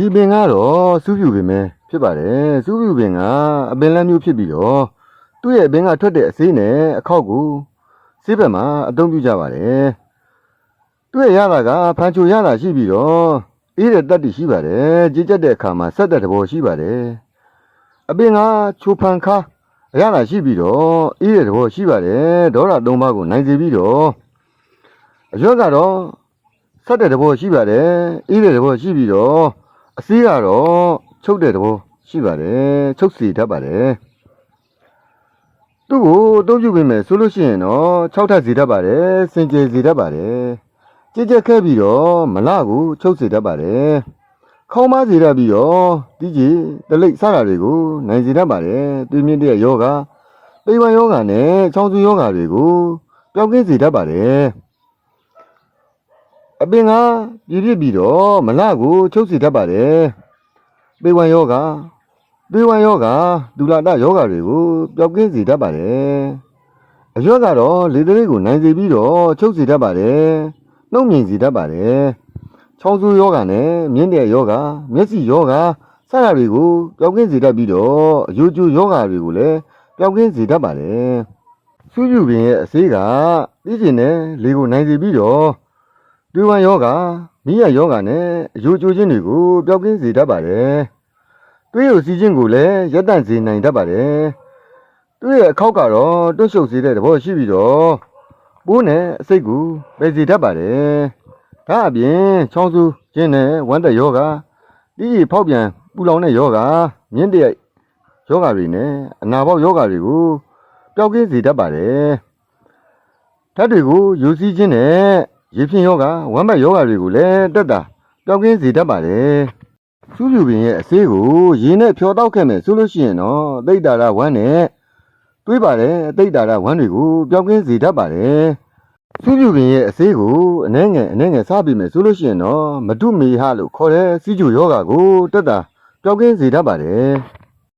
ဒီပင်ကတော့စူးပြူပင်ပဲဖြစ်ပါတယ်စူးပြူပင်ကအပင်လန်းမျိုးဖြစ်ပြီးတော့သူ့ရဲ့အပင်ကထွက်တဲ့အစေးနဲ့အခောက်ကိုစေးဘက်မှာအသုံးပြုကြပါတယ်သူ့ရဲ့ရတာကဖန်ချိုရတာရှိပြီးတော့အေးတဲ့တက်တီရှိပါတယ်ကြည်ကျက်တဲ့အခါမှာဆက်တဲ့တဘောရှိပါတယ်အပင်ကချိုဖန်ခါရတာရှိပြီးတော့အေးတဲ့တဘောရှိပါတယ်ဒေါရသုံးပါးကိုနိုင်စေပြီးတော့အရွက်ကတော့ဆက်တဲ့တဘောရှိပါတယ်အေးတဲ့တဘောရှိပြီးတော့ အစည်းကတော့ချုပ်တဲ့သဘောရှိပါတယ်ချုပ်စီတတ်ပါတယ်သူ့ကိုအသုံးပြုပေးမယ်ဆိုလို့ရှိရင်တော့6ထပ်စီတတ်ပါတယ်စင်ကြယ်စီတတ်ပါတယ်ကြည်ကြက်ခဲ့ပြီးတော့မလကိုချုပ်စီတတ်ပါတယ်ခေါင်းမစီတတ်ပြီးတော့တီးကြီးတလိပ်စတာတွေကိုနိုင်စီတတ်ပါတယ်တွင်မြင့်တဲ့ယောဂပိဝံယောဂနဲ့ချောင်းစုယောဂတွေကိုပျောက်ကင်းစီတတ်ပါတယ် အပင်ကပြည့်ပြည့်ပြီးတော့မလကိုချုပ်စီတတ်ပါတယ်။ပေဝံယောဂပေဝံယောဂဒူလာတယောဂတွေကိုပျောက်ကင်းစေတတ်ပါတယ်။အရွက်ကတော့လေတလေးကိုနိုင်စေပြီးတော့ချုပ်စီတတ်ပါတယ်။နှုတ်မြင်စေတတ်ပါတယ်။ချောင်းဆူယောဂနဲ့မြင့်တဲ့ယောဂမျက်စိယောဂစတာတွေကိုပျောက်ကင်းစေတတ်ပြီးတော့အယိုကျိုယောဂတွေကိုလည်းပျောက်ကင်းစေတတ်ပါတယ်။စူးကျူပင်ရဲ့အစေးကသိကျင်တဲ့လေကိုနိုင်စေပြီးတော့ တွေးဝမ်းယောဂမိရယောဂနဲ့အယိုကျိုးခြင်းတွေကိုပျောက်ကင်းစေတတ်ပါတယ်။တွေးရစီခြင်းကိုလည်းရပ်တန့်စေနိုင်တတ်ပါတယ်။တွေးရဲ့အခောက်ကတော့တွန့်ရှုပ်စေတဲ့သဘောရှိပြီးတော့ပိုးနဲ့အစိတ်ကိုပယ်စေတတ်ပါတယ်။ဒါအပြင်ချောင်းစုခြင်းနဲ့ဝမ်းသက်ယောဂဒီဖောက်ပြန်ပူလောင်တဲ့ယောဂမြင့်တဲ့ယောဂတွေနဲ့အနာပေါက်ယောဂတွေကိုပျောက်ကင်းစေတတ်ပါတယ်။ဓာတ်တွေကိုယူစည်းခြင်းနဲ့ ရေဖြင်းယောဂဝမ်းမတ်ယောဂတွေကိုလည်းတက်တာပျောက်ကင်းစေတတ်ပါတယ်။စူးပြူပင်ရဲ့အဆေးကိုရေနဲ့ဖြောတောက်ခဲ့မယ်ဆိုလို့ရှိရင်တော့တိတ်တာရဝမ်းနဲ့တွေးပါတယ်တိတ်တာရဝမ်းတွေကိုပျောက်ကင်းစေတတ်ပါတယ်။စူးပြူပင်ရဲ့အဆေးကိုအနှဲငယ်အနှဲငယ်စားပြီးမယ်ဆိုလို့ရှိရင်တော့မတုမေဟလို့ခေါ်တဲ့စီဂျူယောဂကိုတက်တာပျောက်ကင်းစေတတ်ပါတယ်။